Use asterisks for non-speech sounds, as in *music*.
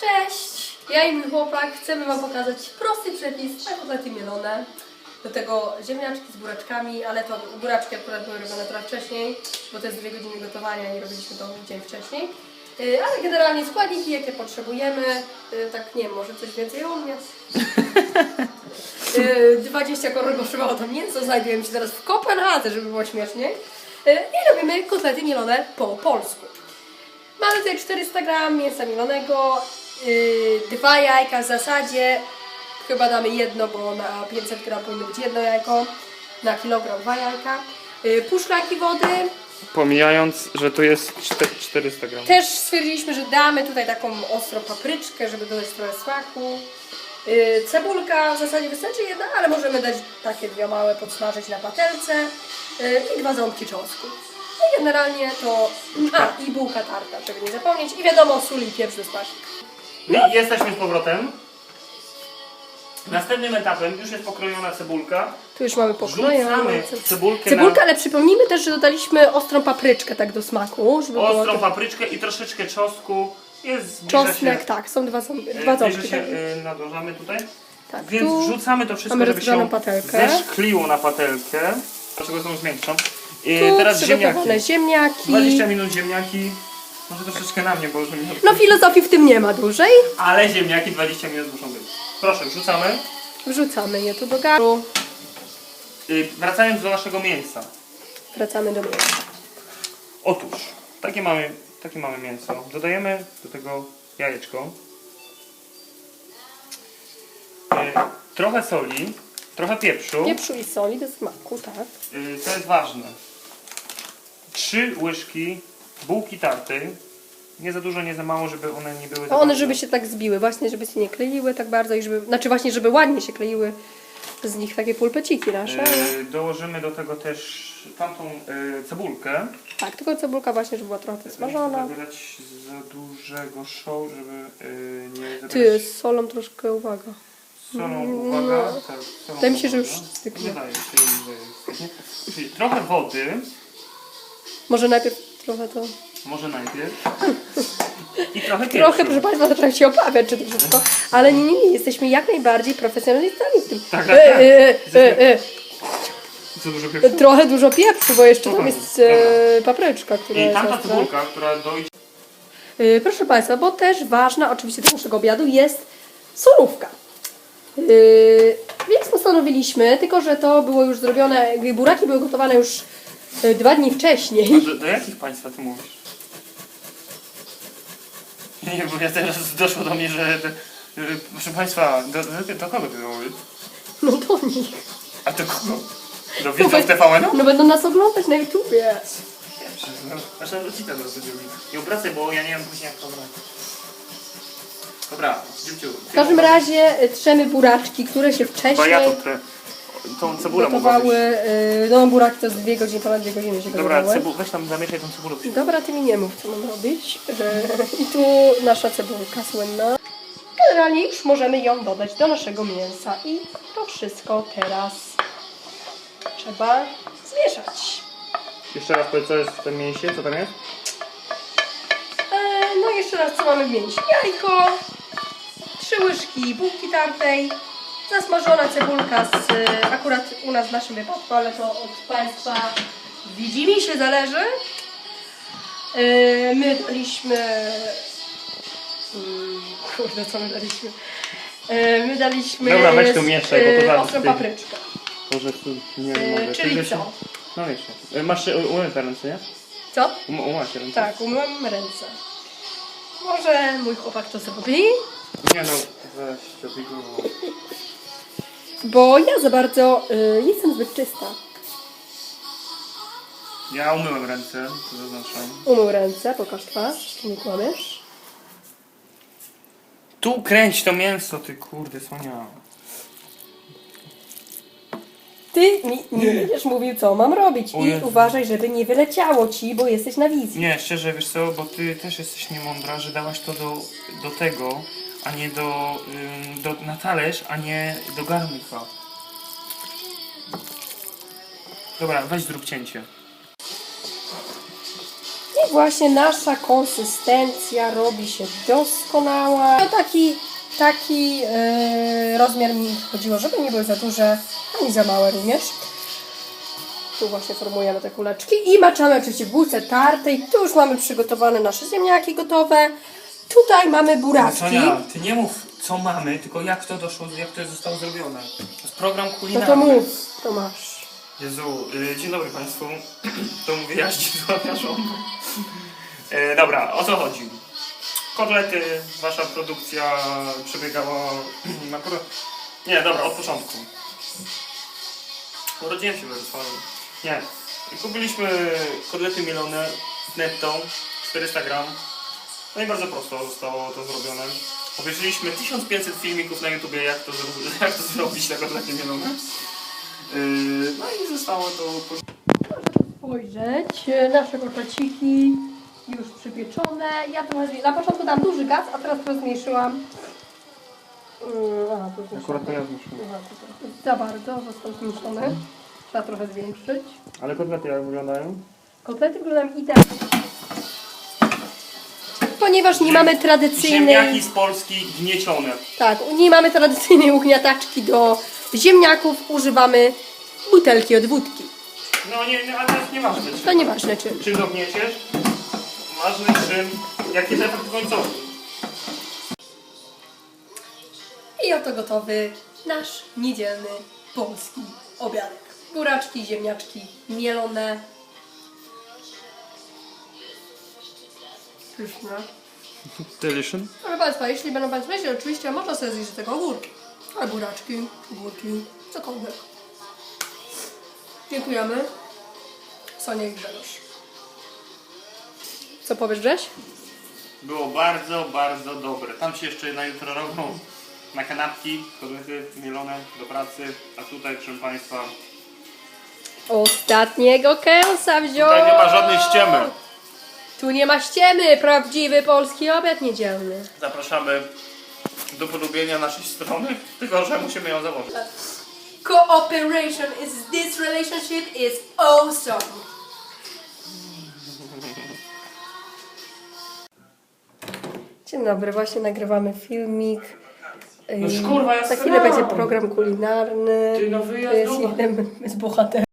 Cześć! Ja i mój chłopak chcemy Wam pokazać prosty przepis na kotlety mielone. Do tego ziemniaczki z buraczkami, ale to buraczki akurat były robione trochę wcześniej, bo to jest dwie godziny gotowania i robiliśmy to dzień wcześniej. Yy, Ale generalnie składniki, jakie potrzebujemy, yy, tak nie może coś więcej o mnie. Yy, 20 koron kosztowało to mięso, znajdujemy się teraz w Kopenhadze, żeby było śmieszniej. I robimy kotlety mielone po polsku. Mamy tutaj 400 gram mięsa mielonego, yy, dwa jajka w zasadzie, chyba damy jedno, bo na 500 gram powinno być jedno jajko, na kilogram dwa jajka, yy, pół szklanki wody. Pomijając, że tu jest czte- 400 gram. Też stwierdziliśmy, że damy tutaj taką ostrą papryczkę, żeby dodać trochę smaku. Yy, cebulka w zasadzie wystarczy jedna, ale możemy dać takie dwie małe, podsmażyć na patelce yy, i dwa ząbki czosnku. No i generalnie to... A, i bułka tarta, żeby nie zapomnieć. I wiadomo, sól i pieprz do. No i jesteśmy z powrotem. Następnym etapem już jest pokrojona cebulka. Tu już mamy pokrojoną Rzucamy cebulkę Cebulka, ale przypomnijmy też, że dodaliśmy ostrą papryczkę tak do smaku, żeby było ostrą to... papryczkę i troszeczkę czosnku. Jest zbliża Czosnek, się, tak, są dwa, ząb... e, dwa zbliża ząbki. się Tak. e, nadążamy tutaj. tak, Więc tu wrzucamy to wszystko, mamy żeby rozgrzaną się patelkę. zeszkliło na patelkę. Dlaczego są zmiękczą? I tu teraz przygotowane ziemniaki. ziemniaki. 20 minut ziemniaki. Może troszeczkę na mnie, bo już mi No filozofii w tym nie ma dłużej. Ale ziemniaki 20 minut muszą być. Proszę, wrzucamy. Wrzucamy je tu do garu. Y, wracając do naszego mięsa. Wracamy do mięsa. Otóż, takie mamy, takie mamy mięso. Dodajemy do tego jajeczko. Y, trochę soli, trochę pieprzu. Pieprzu i soli do smaku, tak. Y, co jest ważne. Trzy łyżki bułki tartej. Nie za dużo, nie za mało, żeby one nie były za A one, bardzo- żeby się tak zbiły, właśnie, żeby się nie kleiły tak bardzo i żeby, znaczy właśnie, żeby ładnie się kleiły z nich takie pulpeciki nasze. ale- Y, dołożymy do tego też tamtą y, cebulkę. Tak, tylko cebulka właśnie, żeby była trochę smażona. Nie zabierać za dużego show, żeby y, nie zabierać Ty, z solą troszkę uwaga. solą, uwaga. Tak, solą. Wydaje mi się, że już styknie. Wydaje się, że. Czyli trochę wody, Może najpierw trochę to... może najpierw. *laughs* I trochę pieprzu. Trochę, proszę Państwa, zacząłem się obawiać, czy to wszystko, ale nie, nie, nie, jesteśmy jak najbardziej profesjonalistami w tym. Tak, tak, E, tak. e, e, e, Co dużo pieprzu. Trochę dużo pieprzu, bo jeszcze tam Spokojnie, jest e, papryczka, która I jest tamta ostra. cebulka, która dojdzie Proszę Państwa, bo też ważna oczywiście do naszego obiadu jest surówka. Więc postanowiliśmy, tylko że to było już zrobione, buraki były gotowane już e, dwa dni wcześniej. Do, do jakich państwa ty mówisz? *laughs* Nie, bo ja teraz doszło do mnie, że... że proszę państwa, do, do, do kogo ty mówisz? No do nich. A do kogo? Do widzów TVN-u? No będą nas oglądać na YouTubie. Aż na rodzica będzie robił. Nie obracaj, bo ja nie wiem później jak to brać. Dobra, dziubciu. W każdym razie e, trzemy buraczki, które się wcześniej ja to te, tą cebulę gotowały. e, No buraki to z dwie godziny, ponad dwie godziny się Dobra, gotowały. cebu, weź tam zamieszaj tą cebulę. Dobra, ty mi nie mów, co mam robić. I tu nasza cebulka słynna. Generalnie już możemy ją dodać do naszego mięsa i to wszystko teraz trzeba zmieszać. Jeszcze raz powiedz, co jest w tym mięsie, co tam jest? E, no i jeszcze raz, co mamy w mięsie? Jajko, trzy łyżki bułki tartej, zasmażona cebulka z, nas w naszym wypadku, ale to od Państwa widzi mi się zależy. E, my daliśmy... Mm, Kurde, co my daliśmy? E, My daliśmy Dobra, weź tu mieszaj, bo to e, zaraz ostrą ty- papryczkę. Może tu nie E, mogę. czyli Ty, co? No jeszcze. E, Masz e, umyte ręce, nie? Co? Um, umasz ręce? Tak, umyłam ręce. Może mój chłopak to zrobi? Nie no, weź to. Bo ja za bardzo y, jestem zbyt czysta. Ja umyłem ręce, to zaznaczam. Umył ręce, pokaż twarz, nie kłamiesz. Tu kręć to mięso, ty kurde, Sonia. Ty mi nie będziesz mówił, co mam robić. O I Jezu. uważaj, żeby nie wyleciało ci, bo jesteś na wizji. Nie, szczerze, wiesz co, bo ty też jesteś niemądra, że dałaś to do, do tego, a nie do, do, na talerz, a nie do garnka. Dobra, weź zrób cięcie. właśnie nasza konsystencja robi się doskonała. No taki, taki e, rozmiar mi chodziło, żeby nie były za duże, ani za małe również. Tu właśnie formujemy te kuleczki i maczamy oczywiście w bułce tartej. Tu już mamy przygotowane nasze ziemniaki gotowe. Tutaj mamy buraczki. Sonia, ty nie mów co mamy, tylko jak to doszło, jak to zostało zrobione. To jest program No kulinarny. to mów, to masz. Jezu, y, dzień dobry Państwu. *clears throat* To mówię ja *laughs* zdziwiłam e, Dobra, o co chodzi? Kotlety, Wasza produkcja przebiegała *clears throat* na pro... Nie, dobra, od początku. Urodziłem się w Wrocławiu. Nie. Kupiliśmy kotlety mielone netto, 400 gram. No i bardzo prosto zostało to zrobione. Obejrzeliśmy 1500 filmików na YouTubie, jak to, *laughs* jak to zrobić na kotlety mielone. Yy, no i zostało to spojrzeć. E, Nasze kotleciki już przypieczone. Ja trochę zmi- na początku dam duży gaz, a teraz trochę zmniejszyłam. Mm, Aha, zmniejszyłam. Akurat to ja. Aha, to trochę Za bardzo został zmniejszony. Trzeba trochę zwiększyć. Ale kotlety jak wyglądają? Kotlety wyglądają idealnie. Ponieważ nie mamy tradycyjnej... Ziemniaki z Polski gniecione. Tak, nie mamy tradycyjnej ugniataczki do ziemniaków. Używamy butelki od wódki. No nie, nie ale to jest nieważne. Czy, To nieważne czym. czym dognieciesz? Ważne czym, jaki jest efekt końcowy. I oto gotowy nasz niedzielny polski obiadek. Buraczki, ziemniaczki mielone. Pyszne. Delicious. Proszę Państwa, jeśli będą Państwo myśleć, oczywiście można sobie zjeść do tego ogórki. Ale buraczki, ogórki, cokolwiek. Dziękujemy. Sonia i Grzegorz. Co powiesz, Grześ? Było bardzo, bardzo dobre. Tam się jeszcze na jutro robią na kanapki, kotlety mielone do pracy, a tutaj proszę Państwa Ostatniego kęsa wziął. tutaj nie ma żadnej ściemy. Tu nie ma ściemy, prawdziwy polski obiad niedzielny. Zapraszamy do polubienia naszej strony, tylko że musimy ją założyć. Cooperation is this relationship is awesome. Dzień dobry, właśnie nagrywamy filmik. No kurwa, ja Za chwilę będzie program kulinarny. Ty, no to wyjazd jest duma. jeden z bohaterów.